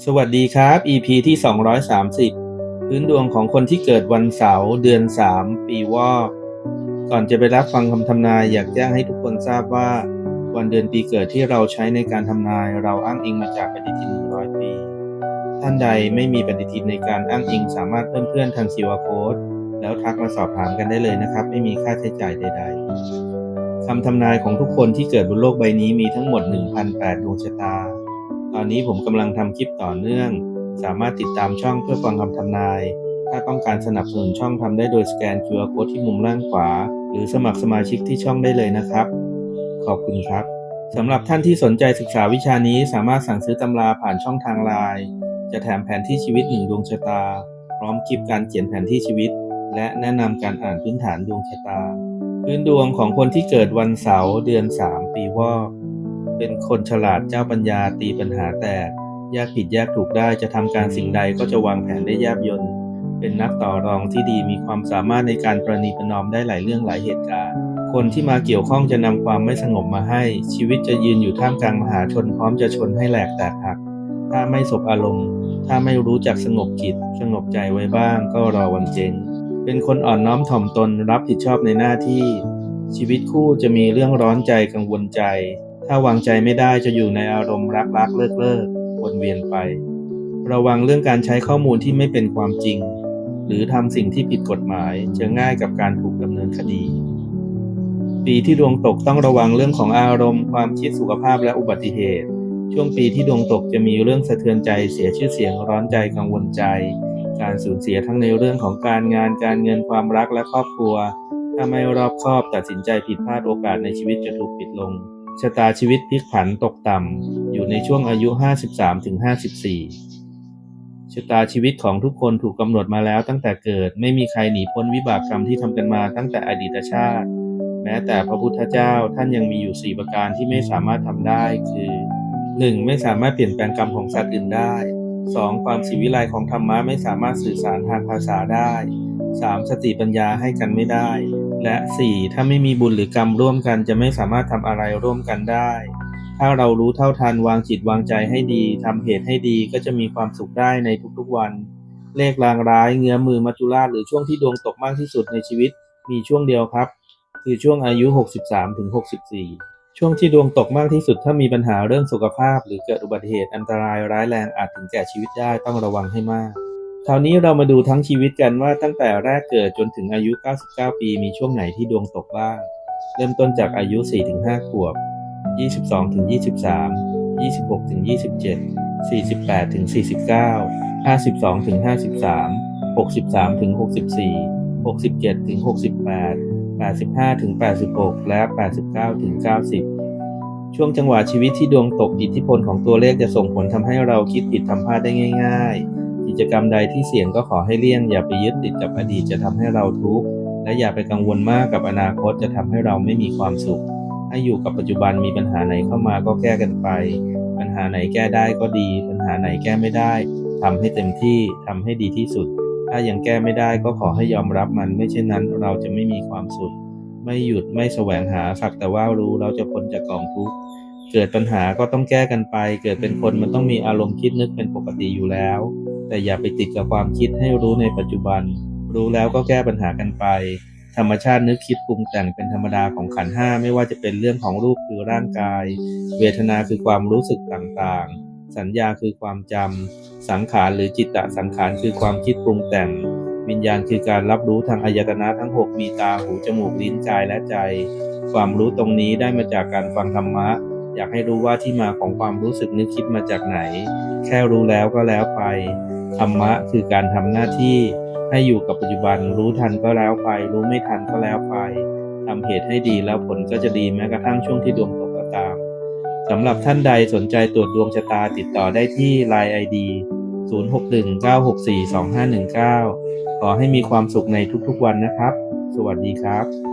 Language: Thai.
สวัสดีครับ EP ที่ 230 พื้นดวงของคนที่เกิดวันเสาร์เดือน 3 ปีวอก ก่อนจะไปรับฟังคำทำนายอยากแจ้งให้ทุกคนทราบว่า วันเดือนปีเกิดที่เราใช้ในการทำนาย เราอ้างอิงมาจากปฏิทิน 100 ปี ท่านใดไม่มีปฏิทินในการอ้างอิงสามารถเพิ่มเพื่อนทาง QR Code แล้วทักมาสอบถามกันได้เลยนะครับ ไม่มีค่าใช้จ่ายใด ๆคำทำนายของทุกคนที่เกิดบนโลกใบนี้มีทั้งหมด 1,008ดวงชะตา ตอนนี้ผมกำลังทำคลิปต่อเนื่อง สามารถติดตามช่องเพื่อฟังคำทำนาย ถ้าต้องการสนับสนุนช่องทำได้โดยสแกน QR Code ที่มุมล่างขวา หรือสมัครสมาชิกที่ช่องได้เลยนะครับ ขอบคุณครับสำหรับท่านที่สนใจศึกษาวิชานี้สามารถสั่งซื้อตำราผ่านช่องทางไลน์จะแถมแผนที่ชีวิตหนึ่งดวงชะตา พร้อมคลิปการเขียนแผนที่ชีวิต และแนะนำการอ่านพื้นฐานดวงชะตา พื้นดวงของคนที่เกิดวันเสาร์เดือน 3 ปีวอก เป็นคนฉลาดเจ้าปัญญาตีปัญหาแตกแยกผิดแยกถูกได้จะทำการสิ่งใดก็จะวางแผนได้แยบยนต์เป็นนักต่อรองที่ดีมีความสามารถในการประนีประนอมได้หลายเรื่องหลายเหตุการณ์ คนที่มาเกี่ยวข้องจะนำความไม่สงบมาให้ ชีวิตจะยืนอยู่ท่ามกลางมหาชนพร้อมจะชนให้แหลกแตกหัก ถ้าไม่สบอารมณ์ ถ้าไม่รู้จักสงบจิตสงบใจไว้บ้างก็รอวันเจงเป็นคนอ่อนน้อมถ่อมตนรับผิดชอบในหน้าที่ ชีวิตคู่จะมีเรื่องร้อนใจกังวลใจ ถ้าวางใจไม่ได้จะอยู่ในอารมณ์รักรักเลิกเลิกวนเวียนไป ระวังเรื่องการใช้ข้อมูลที่ไม่เป็นความจริง หรือทำสิ่งที่ผิดกฎหมายจะง่ายกับการถูกดำเนินคดี ปีที่ดวงตกต้องระวังเรื่องของอารมณ์ ความคิดสุขภาพและอุบัติเหตุ ช่วงปีที่ดวงตกจะมีเรื่องสะเทือนใจเสียชื่อเสียงร้อนใจกังวลใจ การสูญเสียทั้งในเรื่องของการงานการเงินความรักและครอบครัว ถ้าไม่รอบคอบตัดสินใจผิดพลาดโอกาสในชีวิตจะถูกปิดลง ชะตาชีวิตพลิกผันตกต่ำอยู่ในช่วงอายุ 53-54 ชะตาชีวิตของทุกคนถูกกำหนดมาแล้วตั้งแต่เกิดไม่มีใครหนีพ้นวิบากกรรมที่ทำกันมาตั้งแต่อดีตชาติ แม้แต่พระพุทธเจ้าท่านยังมีอยู่ 4 ประการที่ไม่สามารถทำได้คือ 1. ไม่สามารถเปลี่ยนแปลงกรรมของสัตว์อื่นได้ 2. ความศิวิไลของธรรมะไม่สามารถสื่อสารทางภาษาได้ 3. สติปัญญาให้กันไม่ได้ และ 4. ถ้าไม่มีบุญหรือกรรมร่วมกันจะไม่สามารถทำอะไรร่วมกันได้ ถ้าเรารู้เท่าทันวางจิตวางใจให้ดีทำเหตุให้ดีก็จะมีความสุขได้ในทุกๆวัน เลขรางร้ายเงื้อมือมัจจุราชหรือช่วงที่ดวงตกมากที่สุดในชีวิต มีช่วงเดียวครับ คือช่วงอายุ 63ถึง64ช่วงที่ดวงตกมากที่สุดถ้ามีปัญหาเรื่องสุขภาพ หรือเกิดอุบัติเหตุอันตรายร้ายแรงอาจถึงแก่ชีวิตได้ต้องระวังให้มาก คราวนี้เรามาดูทั้งชีวิตกันว่าตั้งแต่แรกเกิดจนถึงอายุ 99 ปี มีช่วงไหนที่ดวงตกบ้าง เริ่มต้นจากอายุ 4-5 ขวบ 22-23 26-27 48-49 52-53 63-64 67-68 85-86 และ 89-90 ช่วงจังหวะชีวิตที่ดวงตกอิทธิพลของตัวเลขจะส่งผลทำให้เราคิดผิดทำพลาดได้ง่าย ๆ กิจกรรมใดที่เสี่ยงก็ขอให้เลี่ยง อย่าไปยึดติดกับอดีตจะทำให้เราทุกข์และอย่าไปกังวลมากกับอนาคตจะทำให้เราไม่มีความสุข ให้อยู่กับปัจจุบันมีปัญหาไหนเข้ามาก็แก้กันไป ปัญหาไหนแก้ได้ก็ดี ปัญหาไหนแก้ไม่ได้ทำให้เต็มที่ทำให้ดีที่สุด ถ้ายังแก้ไม่ได้ก็ขอให้ยอมรับมัน ไม่เช่นนั้นเราจะไม่มีความสุข ไม่หยุดไม่แสวงหาสักแต่ว่ารู้เราจะพ้นจากกองทุกข์เกิดปัญหาก็ต้องแก้กันไป เกิดเป็นคนมันต้องมีอารมณ์คิดนึกเป็นปกติอยู่แล้ว แต่อย่าไปติดกับความคิดให้รู้ในปัจจุบัน รู้แล้วก็แก้ปัญหากันไป ธรรมชาตินึกคิดปรุงแต่งเป็นธรรมดาของขันห้าไม่ว่าจะเป็นเรื่องของรูปคือร่างกาย เวทนาคือความรู้สึกต่างๆ สัญญาคือความจำสังขารหรือจิตตสังขารคือความคิดปรุงแต่ง วิญญาณคือการรับรู้ทางอายตนะทั้ง 6 มีตาหูจมูกลิ้นกายและใจ ความรู้ตรงนี้ได้มาจากการฟังธรรมะอยากให้รู้ว่าที่มาของความรู้สึกนึกคิดมาจากไหน แค่รู้แล้วก็แล้วไป ธรรมะคือการทำหน้าที่ให้อยู่กับปัจจุบัน รู้ทันก็แล้วไป รู้ไม่ทันก็แล้วไปทำเหตุให้ดีแล้วผลก็จะดีแม้กระทั่งช่วงที่ดวงตกก็ตามสำหรับท่านใดสนใจตรวจดวงชะตาติดต่อได้ที่ Line ID 0619642519 ขอให้มีความสุขในทุกๆวันนะครับ สวัสดีครับ